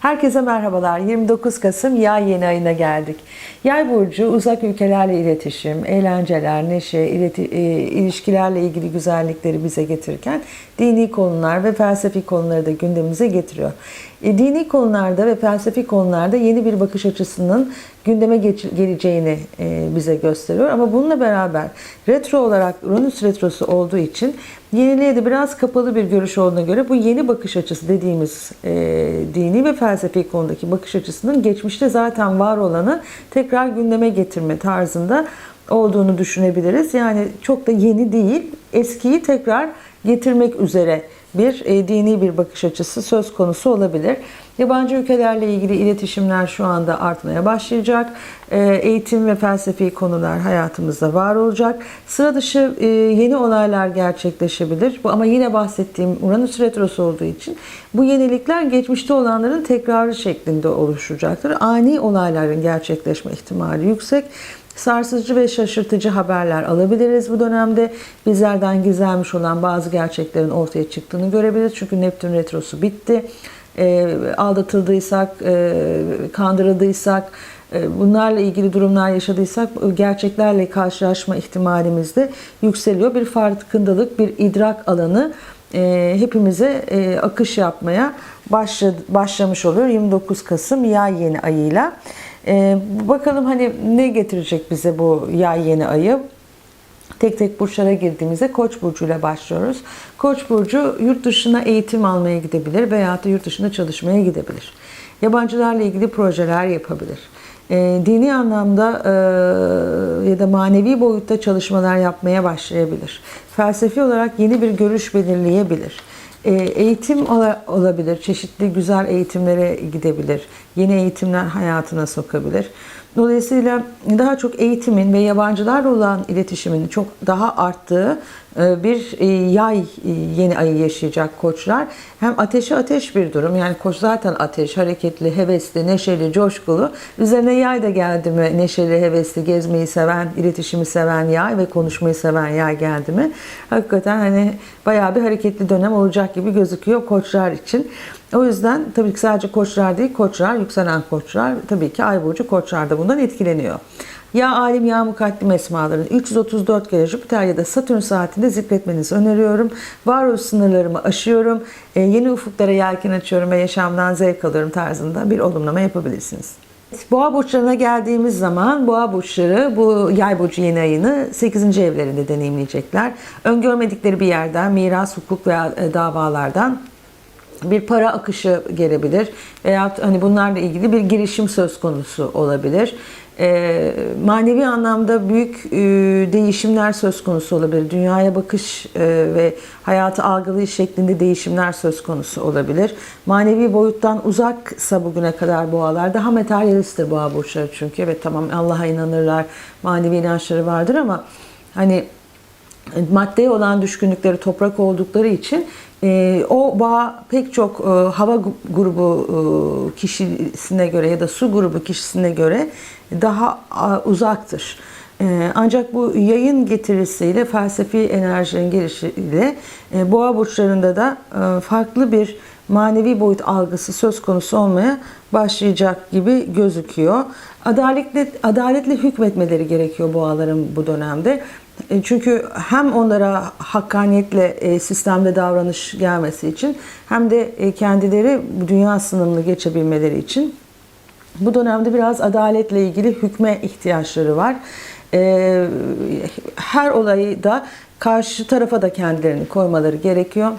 Herkese merhabalar. 29 Kasım yay yeni ayına geldik. Yay burcu uzak ülkelerle iletişim, eğlenceler, neşe, ileti- e, ilişkilerle ilgili güzellikleri bize getirirken dini konular ve felsefi konuları da gündemimize getiriyor. E, dini konularda ve felsefi konularda yeni bir bakış açısının gündeme geleceğini e, bize gösteriyor. Ama bununla beraber retro olarak Uranüs retrosu olduğu için yeniliğe de biraz kapalı bir görüş olduğuna göre bu yeni bakış açısı dediğimiz e, dini ve felsefi konudaki bakış açısının geçmişte zaten var olanı tekrar gündeme getirme tarzında olduğunu düşünebiliriz. Yani çok da yeni değil, eskiyi tekrar getirmek üzere bir e, dini bir bakış açısı söz konusu olabilir. Yabancı ülkelerle ilgili iletişimler şu anda artmaya başlayacak. E, eğitim ve felsefi konular hayatımızda var olacak. Sıra dışı e, yeni olaylar gerçekleşebilir. Bu ama yine bahsettiğim Uranüs retrosu olduğu için bu yenilikler geçmişte olanların tekrarı şeklinde oluşacaktır. Ani olayların gerçekleşme ihtimali yüksek sarsıcı ve şaşırtıcı haberler alabiliriz bu dönemde. Bizlerden gizlenmiş olan bazı gerçeklerin ortaya çıktığını görebiliriz. Çünkü Neptün retrosu bitti. E, aldatıldıysak, kandırıldıysak, e, bunlarla ilgili durumlar yaşadıysak gerçeklerle karşılaşma ihtimalimiz de yükseliyor. Bir farkındalık, bir idrak alanı e, hepimize e, akış yapmaya başlamış oluyor 29 Kasım yay yeni ayıyla. E, bakalım hani ne getirecek bize bu yay yeni ayı? Tek tek burçlara girdiğimizde Koç burcuyla başlıyoruz. Koç burcu yurt dışına eğitim almaya gidebilir veya da yurt dışında çalışmaya gidebilir. Yabancılarla ilgili projeler yapabilir. E, dini anlamda e, ya da manevi boyutta çalışmalar yapmaya başlayabilir. Felsefi olarak yeni bir görüş belirleyebilir. E, eğitim ola- olabilir, çeşitli güzel eğitimlere gidebilir, yeni eğitimler hayatına sokabilir. Dolayısıyla daha çok eğitimin ve yabancılarla olan iletişimin çok daha arttığı bir e, yay e, yeni ayı yaşayacak koçlar. Hem ateşe ateş bir durum. Yani koç zaten ateş, hareketli, hevesli, neşeli, coşkulu. Üzerine yay da geldi mi neşeli, hevesli, gezmeyi seven, iletişimi seven yay ve konuşmayı seven yay geldi mi? Hakikaten hani bayağı bir hareketli dönem olacak gibi gözüküyor koçlar için. O yüzden tabii ki sadece koçlar değil, koçlar, yükselen koçlar, tabii ki ay burcu koçlar da bundan etkileniyor. Ya alim ya mukaddim esmaların 334 kere Jüpiter Satürn saatinde zikretmenizi öneriyorum. Varoluş sınırlarımı aşıyorum. E, yeni ufuklara yelken açıyorum ve yaşamdan zevk alıyorum tarzında bir olumlama yapabilirsiniz. Boğa burçlarına geldiğimiz zaman boğa burçları bu yay burcu yeni ayını 8. evlerinde deneyimleyecekler. Öngörmedikleri bir yerden miras, hukuk veya e, davalardan bir para akışı gelebilir veya hani bunlarla ilgili bir girişim söz konusu olabilir. Ee, manevi anlamda büyük e, değişimler söz konusu olabilir. Dünyaya bakış e, ve hayatı algılayış şeklinde değişimler söz konusu olabilir. Manevi boyuttan uzaksa bugüne kadar boğalar daha materyalisttir boğa burçları çünkü. Evet tamam Allah'a inanırlar, manevi inançları vardır ama hani maddeye olan düşkünlükleri toprak oldukları için e, o bağ pek çok e, hava grubu e, kişisine göre ya da su grubu kişisine göre daha a, uzaktır. E, ancak bu yayın getirisiyle felsefi enerjinin gelişiyle e, boğa burçlarında da e, farklı bir manevi boyut algısı söz konusu olmaya başlayacak gibi gözüküyor. Adaletle adaletle hükmetmeleri gerekiyor boğaların bu dönemde. E, Çünkü hem onlara hakkaniyetle e, sistemde davranış gelmesi için hem de e, kendileri dünya sınırını geçebilmeleri için bu dönemde biraz adaletle ilgili hükme ihtiyaçları var. Her olayı da karşı tarafa da kendilerini koymaları gerekiyor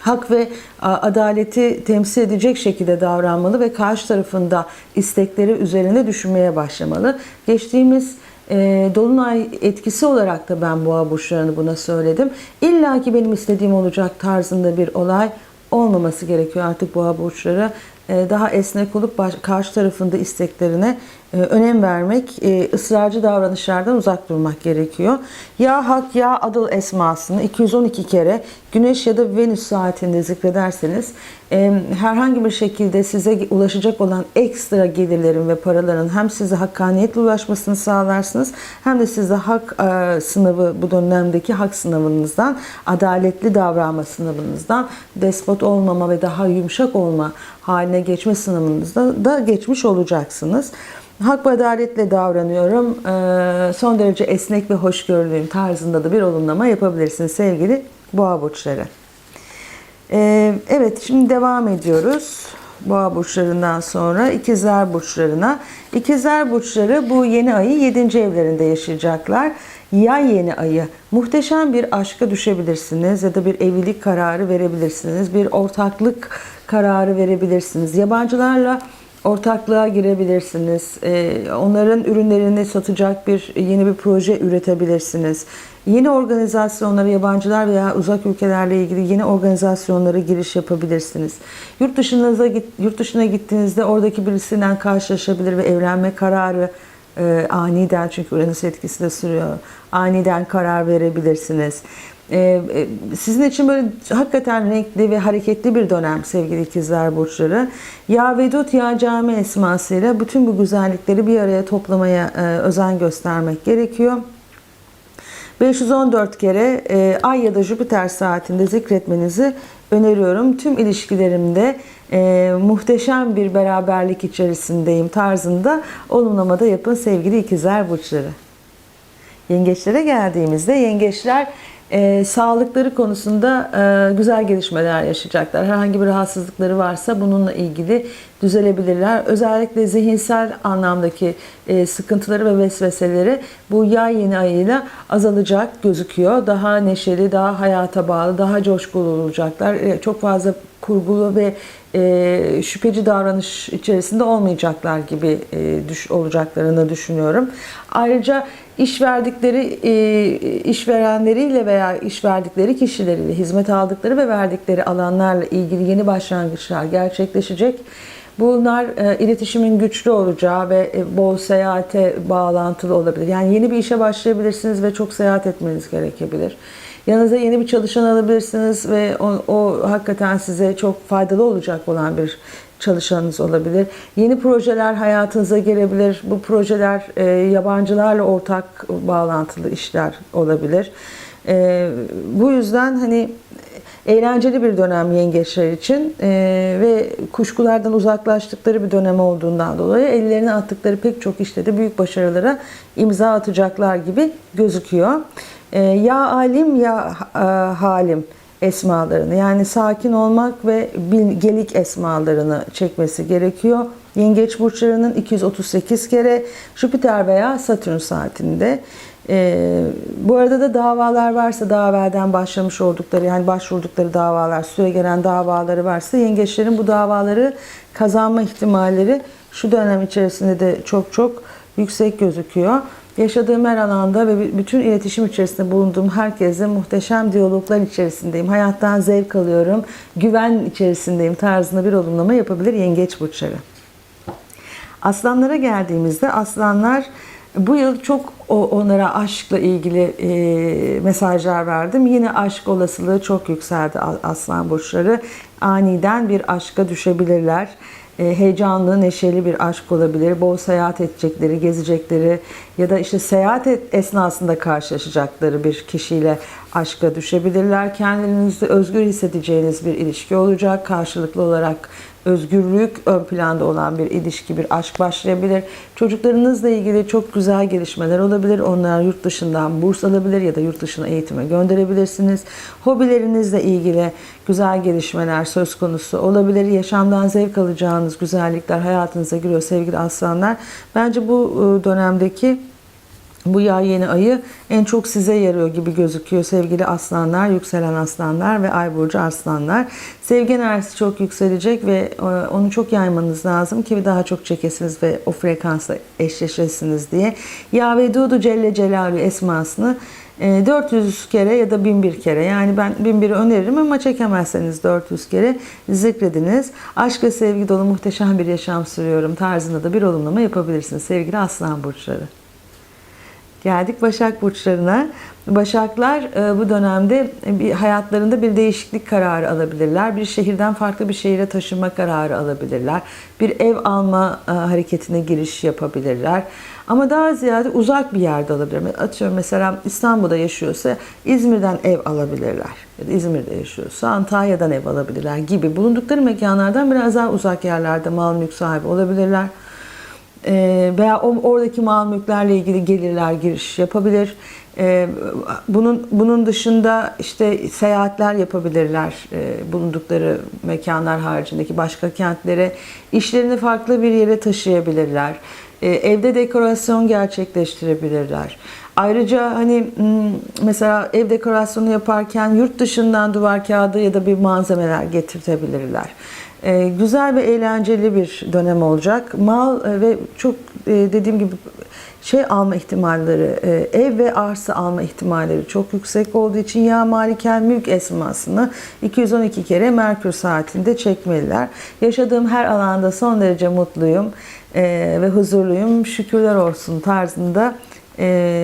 hak ve adaleti temsil edecek şekilde davranmalı ve karşı tarafında istekleri üzerine düşünmeye başlamalı. Geçtiğimiz e, Dolunay etkisi olarak da ben boğa burçlarını buna söyledim. İlla ki benim istediğim olacak tarzında bir olay olmaması gerekiyor artık boğa burçları. E, daha esnek olup baş- karşı tarafında isteklerine önem vermek, e, ısrarcı davranışlardan uzak durmak gerekiyor. Ya hak ya adıl esmasını 212 kere Güneş ya da Venüs saatinde zikrederseniz e, herhangi bir şekilde size ulaşacak olan ekstra gelirlerin ve paraların hem size hakkaniyetle ulaşmasını sağlarsınız hem de size hak e, sınavı bu dönemdeki hak sınavınızdan, adaletli davranma sınavınızdan, despot olmama ve daha yumuşak olma haline geçme sınavınızda da geçmiş olacaksınız. Hak ve adaletle davranıyorum. Ee, son derece esnek ve hoşgörülüyüm tarzında da bir olumlama yapabilirsiniz sevgili boğa burçları. Ee, evet şimdi devam ediyoruz. Boğa burçlarından sonra ikizler burçlarına. İkizler burçları bu yeni ayı 7. evlerinde yaşayacaklar. Yay yeni ayı. Muhteşem bir aşka düşebilirsiniz ya da bir evlilik kararı verebilirsiniz. Bir ortaklık kararı verebilirsiniz. Yabancılarla ortaklığa girebilirsiniz. Ee, onların ürünlerini satacak bir yeni bir proje üretebilirsiniz. Yeni organizasyonlara yabancılar veya uzak ülkelerle ilgili yeni organizasyonlara giriş yapabilirsiniz. Yurt dışınıza yurt dışına gittiğinizde oradaki birisinden karşılaşabilir ve evlenme kararı e, aniden çünkü Uranüs etkisi de sürüyor. Aniden karar verebilirsiniz. E, e, sizin için böyle hakikaten renkli ve hareketli bir dönem sevgili ikizler burçları. Ya Vedut ya Cami esmasıyla bütün bu güzellikleri bir araya toplamaya e, özen göstermek gerekiyor. 514 kere e, Ay ya da Jüpiter saatinde zikretmenizi öneriyorum. Tüm ilişkilerimde e, muhteşem bir beraberlik içerisindeyim tarzında olumlamada yapın sevgili ikizler burçları. Yengeçlere geldiğimizde yengeçler e, sağlıkları konusunda e, güzel gelişmeler yaşayacaklar. Herhangi bir rahatsızlıkları varsa bununla ilgili düzelebilirler. Özellikle zihinsel anlamdaki e, sıkıntıları ve vesveseleri bu yay yeni ayıyla azalacak gözüküyor. Daha neşeli, daha hayata bağlı, daha coşkulu olacaklar. E, çok fazla kurgulu ve e, şüpheci davranış içerisinde olmayacaklar gibi e, düş, olacaklarını düşünüyorum. Ayrıca iş verdikleri e, işverenleriyle veya iş verdikleri kişileriyle hizmet aldıkları ve verdikleri alanlarla ilgili yeni başlangıçlar gerçekleşecek. Bunlar e, iletişimin güçlü olacağı ve e, bol seyahate bağlantılı olabilir. Yani yeni bir işe başlayabilirsiniz ve çok seyahat etmeniz gerekebilir. Yanınıza yeni bir çalışan alabilirsiniz ve o, o hakikaten size çok faydalı olacak olan bir çalışanınız olabilir. Yeni projeler hayatınıza gelebilir. Bu projeler e, yabancılarla ortak bağlantılı işler olabilir. E, bu yüzden hani eğlenceli bir dönem yengeçler için e, ve kuşkulardan uzaklaştıkları bir dönem olduğundan dolayı ellerine attıkları pek çok işte de büyük başarılara imza atacaklar gibi gözüküyor. E, ya alim ya e, halim esmalarını yani sakin olmak ve bilgelik esmalarını çekmesi gerekiyor. Yengeç burçlarının 238 kere Jüpiter veya Satürn saatinde. Ee, bu arada da davalar varsa daha evvelden başlamış oldukları yani başvurdukları davalar, süre gelen davaları varsa yengeçlerin bu davaları kazanma ihtimalleri şu dönem içerisinde de çok çok yüksek gözüküyor. Yaşadığım her alanda ve bütün iletişim içerisinde bulunduğum herkesle muhteşem diyaloglar içerisindeyim. Hayattan zevk alıyorum, güven içerisindeyim tarzında bir olumlama yapabilir yengeç burçları. Aslanlara geldiğimizde aslanlar bu yıl çok onlara aşkla ilgili e, mesajlar verdim. Yine aşk olasılığı çok yükseldi aslan burçları. Aniden bir aşka düşebilirler. E, heyecanlı, neşeli bir aşk olabilir. Bol seyahat edecekleri, gezecekleri ya da işte seyahat esnasında karşılaşacakları bir kişiyle aşka düşebilirler. Kendinizi özgür hissedeceğiniz bir ilişki olacak. Karşılıklı olarak özgürlük ön planda olan bir ilişki, bir aşk başlayabilir. Çocuklarınızla ilgili çok güzel gelişmeler olabilir. Onlar yurt dışından burs alabilir ya da yurt dışına eğitime gönderebilirsiniz. Hobilerinizle ilgili güzel gelişmeler söz konusu olabilir. Yaşamdan zevk alacağınız güzellikler hayatınıza giriyor sevgili aslanlar. Bence bu dönemdeki bu yay yeni ayı en çok size yarıyor gibi gözüküyor sevgili aslanlar, yükselen aslanlar ve ay burcu aslanlar. Sevgi enerjisi çok yükselecek ve e, onu çok yaymanız lazım ki daha çok çekesiniz ve o frekansla eşleşesiniz diye. Ya ve Dudu Celle Celaluhu esmasını 400 e, kere ya da 1001 kere yani ben 1001'i öneririm ama çekemezseniz 400 kere zikrediniz. Aşk ve sevgi dolu muhteşem bir yaşam sürüyorum tarzında da bir olumlama yapabilirsiniz sevgili aslan burçları. Geldik Başak Burçlarına. Başaklar e, bu dönemde bir hayatlarında bir değişiklik kararı alabilirler. Bir şehirden farklı bir şehire taşınma kararı alabilirler. Bir ev alma e, hareketine giriş yapabilirler. Ama daha ziyade uzak bir yerde alabilirler. Atıyorum mesela İstanbul'da yaşıyorsa İzmir'den ev alabilirler. İzmir'de yaşıyorsa Antalya'dan ev alabilirler gibi. Bulundukları mekanlardan biraz daha uzak yerlerde mal mülk sahibi olabilirler. Ee, veya oradaki mal mülklerle ilgili gelirler giriş yapabilir. Ee, bunun bunun dışında işte seyahatler yapabilirler ee, bulundukları mekanlar haricindeki başka kentlere işlerini farklı bir yere taşıyabilirler. Ee, evde dekorasyon gerçekleştirebilirler. Ayrıca hani hmm, mesela ev dekorasyonu yaparken yurt dışından duvar kağıdı ya da bir malzemeler getirtebilirler. Ee, güzel ve eğlenceli bir dönem olacak. Mal e, ve çok e, dediğim gibi şey alma ihtimalleri, e, ev ve arsa alma ihtimalleri çok yüksek olduğu için ya maliken mülk esmasını 212 kere Merkür saatinde çekmeliler. Yaşadığım her alanda son derece mutluyum ve huzurluyum. Şükürler olsun tarzında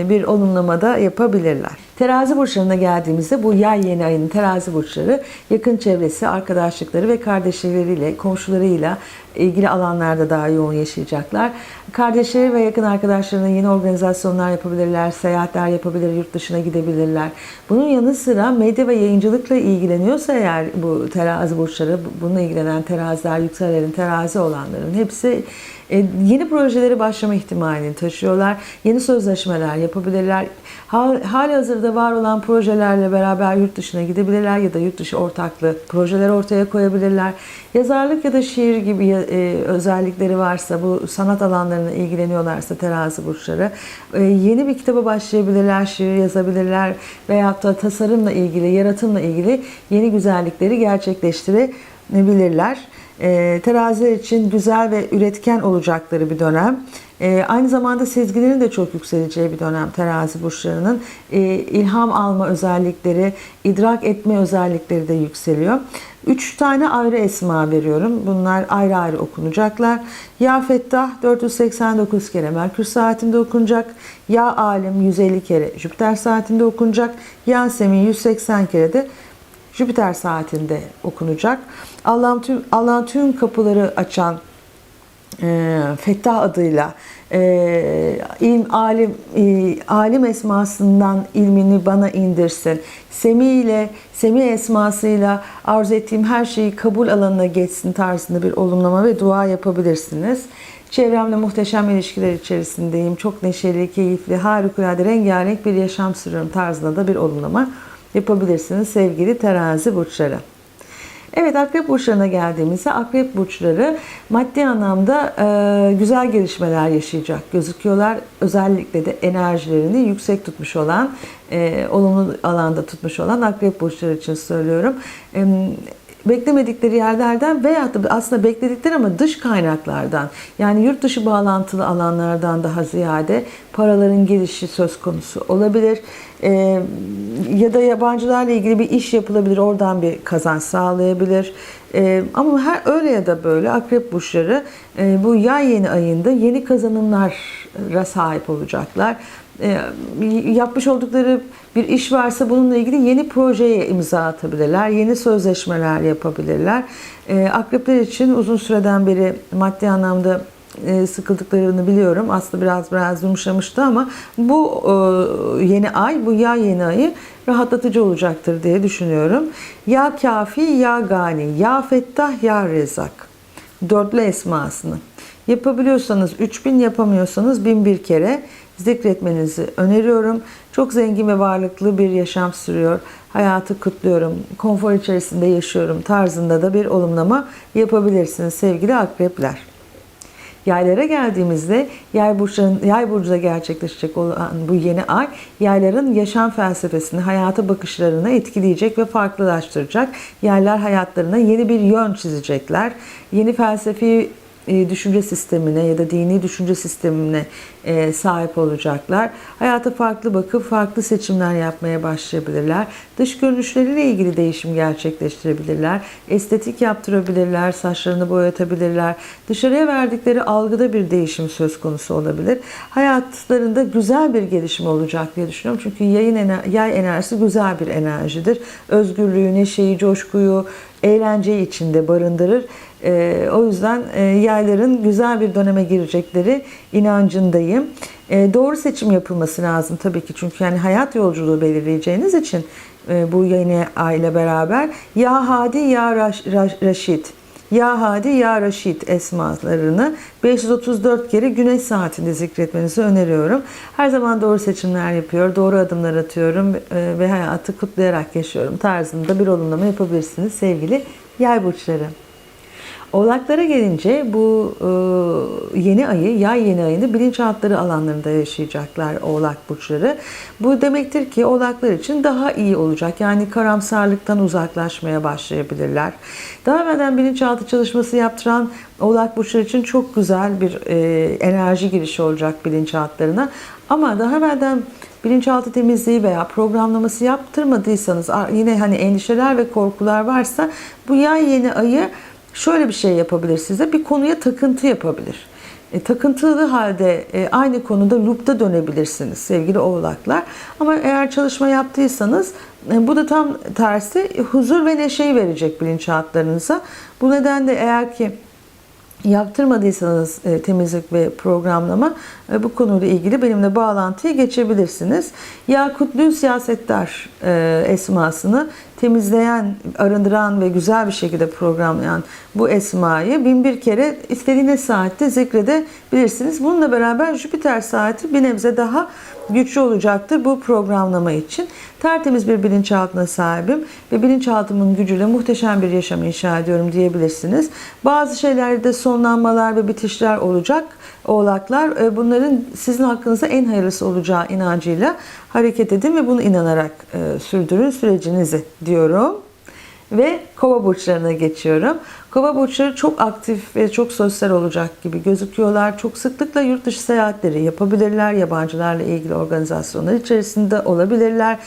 bir olumlamada yapabilirler. Terazi burçlarına geldiğimizde bu yay yeni ayının terazi burçları yakın çevresi, arkadaşlıkları ve kardeşleriyle, komşularıyla ilgili alanlarda daha yoğun yaşayacaklar. Kardeşleri ve yakın arkadaşlarına yeni organizasyonlar yapabilirler, seyahatler yapabilir, yurt dışına gidebilirler. Bunun yanı sıra medya ve yayıncılıkla ilgileniyorsa eğer bu terazi burçları, bununla ilgilenen teraziler, yükselelerin terazi olanların hepsi e, yeni projeleri başlama ihtimalini taşıyorlar. Yeni sözleşmeler yapabilirler. Hal, hali hazırda var olan projelerle beraber yurt dışına gidebilirler ya da yurt dışı ortaklı projeler ortaya koyabilirler. Yazarlık ya da şiir gibi e, özellikleri varsa, bu sanat alanlarına ilgileniyorlarsa terazi burçları e, yeni bir kitaba başlayabilirler, şiir yazabilirler veyahut da tasarımla ilgili, yaratımla ilgili yeni güzellikleri gerçekleştirebilirler. E, teraziler için güzel ve üretken olacakları bir dönem. E, aynı zamanda sezgilerin de çok yükseleceği bir dönem terazi burçlarının. E, ilham alma özellikleri, idrak etme özellikleri de yükseliyor. Üç tane ayrı esma veriyorum. Bunlar ayrı ayrı okunacaklar. Ya Fettah 489 kere Merkür saatinde okunacak. Ya Alim 150 kere Jüpiter saatinde okunacak. Ya Semin 180 kere de Jüpiter saatinde okunacak. Allah'ın tüm, Allah'ın tüm kapıları açan e, Fettah adıyla e, ilm alim e, alim esmasından ilmini bana indirsin. Semi ile Semi esmasıyla arzu ettiğim her şeyi kabul alanına geçsin tarzında bir olumlama ve dua yapabilirsiniz. Çevremle muhteşem ilişkiler içerisindeyim. Çok neşeli, keyifli, harikulade, rengarenk bir yaşam sürüyorum tarzında da bir olumlama yapabilirsiniz sevgili terazi burçları. Evet akrep burçlarına geldiğimizde akrep burçları maddi anlamda e, güzel gelişmeler yaşayacak gözüküyorlar. Özellikle de enerjilerini yüksek tutmuş olan, e, olumlu alanda tutmuş olan akrep burçları için söylüyorum. E, beklemedikleri yerlerden veya da aslında bekledikleri ama dış kaynaklardan yani yurt dışı bağlantılı alanlardan daha ziyade paraların gelişi söz konusu olabilir. Ee, ya da yabancılarla ilgili bir iş yapılabilir, oradan bir kazanç sağlayabilir. Ee, ama her öyle ya da böyle akrep burçları e, bu yay yeni ayında yeni kazanımlara sahip olacaklar. Ee, yapmış oldukları bir iş varsa bununla ilgili yeni projeye imza atabilirler, yeni sözleşmeler yapabilirler. Ee, akrepler için uzun süreden beri maddi anlamda e, sıkıldıklarını biliyorum. Aslında biraz biraz yumuşamıştı ama bu e, yeni ay, bu ya yeni ayı rahatlatıcı olacaktır diye düşünüyorum. Ya kafi, ya gani, ya fettah, ya rezak. Dörtlü esmasını. Yapabiliyorsanız 3000, yapamıyorsanız 1001 kere zikretmenizi öneriyorum. Çok zengin ve varlıklı bir yaşam sürüyor. Hayatı kutluyorum, konfor içerisinde yaşıyorum tarzında da bir olumlama yapabilirsiniz sevgili akrepler. Yaylara geldiğimizde yay, burçların, yay burcuda gerçekleşecek olan bu yeni ay yayların yaşam felsefesini, hayata bakışlarını etkileyecek ve farklılaştıracak. Yaylar hayatlarına yeni bir yön çizecekler. Yeni felsefi düşünce sistemine ya da dini düşünce sistemine e, sahip olacaklar. Hayata farklı bakıp farklı seçimler yapmaya başlayabilirler. Dış görünüşleriyle ilgili değişim gerçekleştirebilirler. Estetik yaptırabilirler, saçlarını boyatabilirler. Dışarıya verdikleri algıda bir değişim söz konusu olabilir. Hayatlarında güzel bir gelişim olacak diye düşünüyorum. Çünkü yayın yay enerjisi güzel bir enerjidir. Özgürlüğü, neşeyi, coşkuyu, eğlenceyi içinde barındırır. Ee, o yüzden e, yayların güzel bir döneme girecekleri inancındayım. E, doğru seçim yapılması lazım tabii ki çünkü yani hayat yolculuğu belirleyeceğiniz için e, bu yeni aile beraber ya Hadi ya Raş, Raş- Raşit ya Hadi Ya Raşit esmalarını 534 kere güneş saatinde zikretmenizi öneriyorum. Her zaman doğru seçimler yapıyor, doğru adımlar atıyorum e, ve hayatı kutlayarak yaşıyorum tarzında bir olumlama yapabilirsiniz sevgili yay burçları. Oğlaklara gelince bu e, yeni ayı, yay yeni ayını bilinçaltları alanlarında yaşayacaklar oğlak burçları. Bu demektir ki oğlaklar için daha iyi olacak. Yani karamsarlıktan uzaklaşmaya başlayabilirler. Daha evvelden bilinçaltı çalışması yaptıran oğlak burçları için çok güzel bir e, enerji girişi olacak bilinçaltlarına. Ama daha evvelden bilinçaltı temizliği veya programlaması yaptırmadıysanız yine hani endişeler ve korkular varsa bu yay yeni ayı şöyle bir şey yapabilir size. Bir konuya takıntı yapabilir. E, takıntılı halde e, aynı konuda loop'ta dönebilirsiniz sevgili oğlaklar. Ama eğer çalışma yaptıysanız e, bu da tam tersi huzur ve neşeyi verecek bilinçaltlarınıza. Bu nedenle eğer ki yaptırmadıysanız e, temizlik ve programlama e, bu konuyla ilgili benimle bağlantıya geçebilirsiniz. Yakut siyasetler e, esmasını temizleyen, arındıran ve güzel bir şekilde programlayan bu esmayı bin bir kere istediğiniz saatte zikredebilirsiniz. Bununla beraber Jüpiter saati bir nebze daha güçlü olacaktır bu programlama için. Tertemiz bir bilinçaltına sahibim ve bilinçaltımın gücüyle muhteşem bir yaşam inşa ediyorum diyebilirsiniz. Bazı şeylerde sonlanmalar ve bitişler olacak oğlaklar. E, Bunların sizin hakkınızda en hayırlısı olacağı inancıyla hareket edin ve bunu inanarak e, sürdürün sürecinizi diyorum. Ve kova burçlarına geçiyorum. Kova burçları çok aktif ve çok sosyal olacak gibi gözüküyorlar. Çok sıklıkla yurt dışı seyahatleri yapabilirler. Yabancılarla ilgili organizasyonlar içerisinde olabilirler.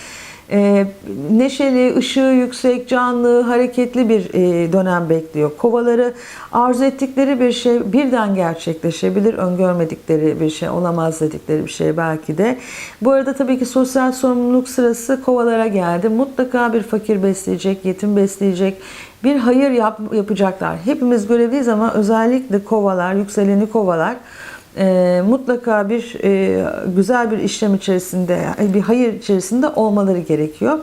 Ee, neşeli, ışığı yüksek, canlı, hareketli bir e, dönem bekliyor. Kovaları arzu ettikleri bir şey birden gerçekleşebilir. Öngörmedikleri bir şey, olamaz dedikleri bir şey belki de. Bu arada tabii ki sosyal sorumluluk sırası kovalara geldi. Mutlaka bir fakir besleyecek, yetim besleyecek, bir hayır yap, yapacaklar. Hepimiz görevliyiz ama özellikle kovalar, yükseleni kovalar e, mutlaka bir e, güzel bir işlem içerisinde, bir hayır içerisinde olmaları gerekiyor.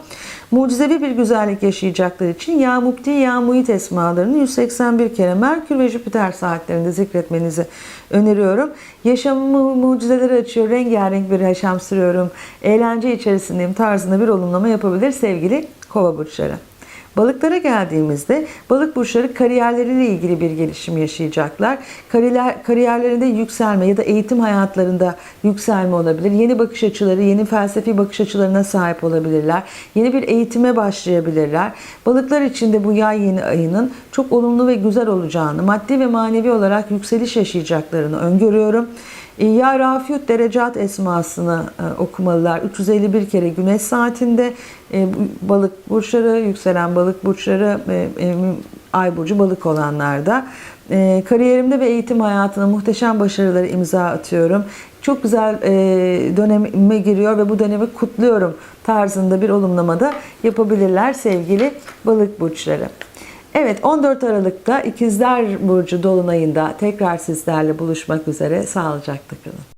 Mucizevi bir güzellik yaşayacakları için Ya Mupti, Ya Muhit esmalarını 181 kere Merkür ve Jüpiter saatlerinde zikretmenizi öneriyorum. Yaşamımı mucizeleri açıyor, rengarenk bir yaşam sürüyorum, eğlence içerisindeyim tarzında bir olumlama yapabilir sevgili kova burçları. Balıklara geldiğimizde balık burçları kariyerleriyle ilgili bir gelişim yaşayacaklar. Kariyer, kariyerlerinde yükselme ya da eğitim hayatlarında yükselme olabilir. Yeni bakış açıları, yeni felsefi bakış açılarına sahip olabilirler. Yeni bir eğitime başlayabilirler. Balıklar için de bu yay yeni ayının çok olumlu ve güzel olacağını, maddi ve manevi olarak yükseliş yaşayacaklarını öngörüyorum. Ya Rafiut Derecat esmasını e, okumalılar. 351 kere güneş saatinde e, balık burçları, yükselen balık burçları, e, ay burcu balık olanlarda. E, kariyerimde ve eğitim hayatına muhteşem başarıları imza atıyorum. Çok güzel döneme giriyor ve bu dönemi kutluyorum tarzında bir olumlamada yapabilirler sevgili balık burçları. Evet 14 Aralık'ta İkizler Burcu Dolunay'ında tekrar sizlerle buluşmak üzere. Sağlıcakla kalın.